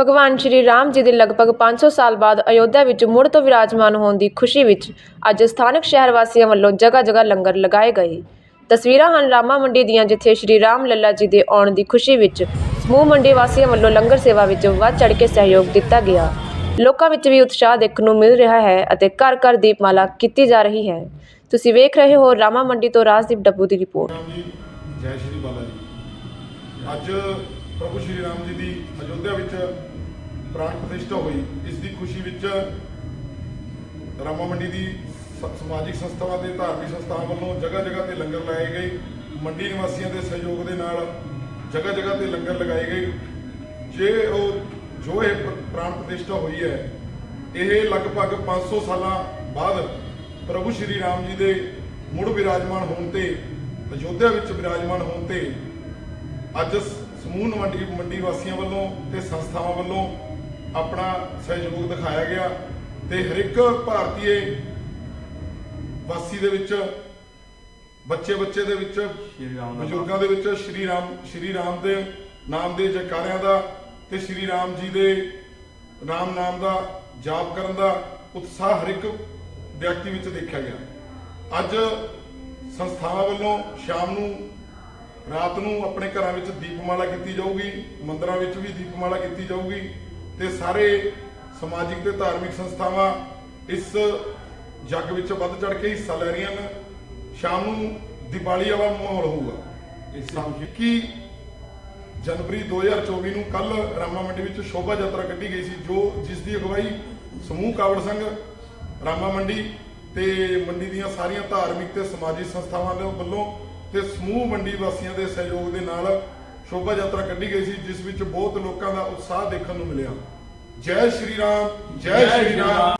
ਭਗਵਾਨ ਸ਼੍ਰੀ ਰਾਮ ਜੀ ਦੇ ਲਗਭਗ 500 ਸਾਲ ਬਾਅਦ ਅਯੋਧਿਆ ਵਿੱਚ ਮੁੜ ਤੋਂ ਵਿਰਾਜਮਾਨ ਹੋਣ ਦੀ ਖੁਸ਼ੀ ਵਿੱਚ ਅੱਜ ਸਥਾਨਕ ਸ਼ਹਿਰ ਵਾਸੀਆਂ ਵੱਲੋਂ ਜਗ੍ਹਾ ਜਗ੍ਹਾ ਲੰਗਰ ਲਗਾਏ ਗਏ। ਤਸਵੀਰਾਂ ਹਨ ਰਾਮਾ ਮੰਡੀ ਦੀਆਂ, ਜਿੱਥੇ ਸ਼੍ਰੀ ਰਾਮ ਲੱਲਾ ਜੀ ਦੇ ਆਉਣ ਦੀ ਖੁਸ਼ੀ ਵਿੱਚ ਸਮੂਹ ਮੰਡੀ ਵਾਸੀਆਂ ਵੱਲੋਂ ਲੰਗਰ ਸੇਵਾ ਵਿੱਚ ਵੱਧ ਚੜ੍ਹ ਕੇ ਸਹਿਯੋਗ ਦਿੱਤਾ ਗਿਆ। ਲੋਕਾਂ ਵਿੱਚ ਵੀ ਉਤਸ਼ਾਹ ਦੇਖਣ ਨੂੰ ਮਿਲ ਰਿਹਾ ਹੈ ਅਤੇ ਘਰ ਘਰ ਦੀਪਮਾਲਾ ਕੀਤੀ ਜਾ ਰਹੀ ਹੈ। ਤੁਸੀਂ ਵੇਖ ਰਹੇ ਹੋ ਰਾਮਾ ਮੰਡੀ ਤੋਂ ਰਾਜਦੀਪ ਡੱਬੂ ਦੀ ਰਿਪੋਰਟ। ਜੈ ਸ਼੍ਰੀ ਬਾਲਾ ਜੀ। ਅੱਜ ਪ੍ਰਭੂ ਸ਼੍ਰੀ ਰਾਮ ਜੀ ਦੀ ਅਯੋਧਿਆ ਵਿੱਚ ਪ੍ਰਾਣ ਪ੍ਰਤਿਸ਼ਠਾ ਹੋਈ। ਇਸ ਦੀ ਖੁਸ਼ੀ ਵਿੱਚ ਰਾਮਾ ਮੰਡੀ ਦੀ ਸ- ਸਮਾਜਿਕ ਸੰਸਥਾਵਾਂ ਤੇ ਧਾਰਮਿਕ ਸੰਸਥਾਵਾਂ ਵੱਲੋਂ ਜਗ੍ਹਾ ਜਗ੍ਹਾ ਤੇ ਲੰਗਰ ਲਾਏ ਗਏ। ਮੰਡੀ ਨਿਵਾਸੀਆਂ ਦੇ ਸਹਿਯੋਗ ਦੇ ਨਾਲ ਜਗ੍ਹਾ ਜਗ੍ਹਾ ਤੇ ਲੰਗਰ ਲਗਾਏ ਗਏ। ਜੇ ਉਹ ਜੋ ਇਹ ਪ੍ਰਾਣ ਪ੍ਰਤਿਸ਼ਠਾ ਹੋਈ ਹੈ, ਇਹ ਲਗਭਗ 500 ਸਾਲਾਂ ਬਾਅਦ ਪ੍ਰਭੂ ਸ਼੍ਰੀ ਰਾਮ ਜੀ ਦੇ ਮੁੜ ਵਿਰਾਜਮਾਨ ਹੋਣ ਤੇ, ਅਯੋਧਿਆ ਵਿੱਚ ਵਿਰਾਜਮਾਨ ਹੋਣ ਤੇ ਅੱਜ ਸਮੂਹ ਮੰਡੀ ਮੰਡੀ ਵਾਸੀਆਂ ਵੱਲੋਂ ਤੇ ਸੰਸਥਾਵਾਂ ਵੱਲੋਂ ਆਪਣਾ ਸਹਿਯੋਗ ਦਿਖਾਇਆ ਗਿਆ ਤੇ ਹਰ ਇੱਕ ਭਾਰਤੀਏ ਵਾਸੀ ਦੇ ਵਿੱਚ ਬੱਚੇ ਬੱਚੇ ਦੇ ਵਿੱਚ ਸ਼੍ਰੀ ਰਾਮ ਦਾ ਬਜ਼ੁਰਗਾਂ ਦੇ ਵਿੱਚ ਸ਼੍ਰੀ ਰਾਮ ਸ਼੍ਰੀ ਰਾਮ ਦੇ ਨਾਮ ਦੇ ਜੈਕਾਰਿਆਂ ਦਾ ਤੇ ਸ਼੍ਰੀ ਰਾਮ ਜੀ ਦੇ ਰਾਮ ਨਾਮ ਦਾ ਜਾਪ ਕਰਨ ਦਾ ਉਤਸ਼ਾਹ ਹਰ ਇੱਕ ਵਿਅਕਤੀ ਵਿੱਚ ਦੇਖਿਆ ਗਿਆ। ਅੱਜ ਸੰਸਥਾਵਾਂ ਵੱਲੋਂ ਸ਼ਾਮ ਨੂੰ ਰਾਤ ਨੂੰ ਆਪਣੇ ਘਰਾਂ ਵਿੱਚ ਦੀਪਮਾਲਾ ਕੀਤੀ ਜਾਊਗੀ ਮੰਦਰਾਂ ਵਿੱਚ ਵੀ ਦੀਪਮਾਲਾ ਕੀਤੀ ਜਾਊਗੀ ਤੇ ਸਾਰੇ ਸਮਾਜਿਕ ਤੇ ਧਾਰਮਿਕ ਸੰਸਥਾਵਾਂ ਇਸ ਜੱਗ ਵਿੱਚ ਵੱਧ ਚੜ ਕੇ ਹਿੱਸਾ ਲੈ ਰਹੀਆਂ ਨੇ। ਸ਼ਾਮ ਨੂੰ ਦੀਵਾਲੀ ਵਾਲਾ ਮਾਹੌਲ ਹੋਊਗਾ। ਇਸ ਇਸ ਕਿ ਜਨਵਰੀ 2024 ਨੂੰ ਕੱਲ ਰਾਮਾ ਮੰਡੀ ਵਿੱਚ ਸ਼ੋਭਾ ਯਾਤਰਾ ਕੱਢੀ ਗਈ ਸੀ ਜੋ ਜਿਸ ਦੀ ਅਗਵਾਈ ਸਮੂਹ ਕਾਵੜ ਸੰਘ ਰਾਮਾ ਮੰਡੀ ਤੇ ਮੰਡੀ ਦੀਆਂ ਸਾਰੀਆਂ ਧਾਰਮਿਕ ਤੇ ਸਮਾਜਿਕ ਸੰਸਥਾਵਾਂ ਦੇ ਵੱਲੋਂ ਤੇ ਸਮੂਹ ਮੰਡੀ ਵਾਸੀਆਂ ਦੇ ਸਹਿਯੋਗ ਦੇ ਨਾਲ ਸ਼ੋਭਾ ਯਾਤਰਾ ਕੱਢੀ ਗਈ ਸੀ, ਜਿਸ ਵਿੱਚ ਬਹੁਤ ਲੋਕਾਂ ਦਾ ਉਤਸ਼ਾਹ ਦੇਖਣ ਨੂੰ ਮਿਲਿਆ। ਜੈ ਸ਼੍ਰੀ ਰਾਮ, ਜੈ ਸ਼੍ਰੀ ਰਾਮ।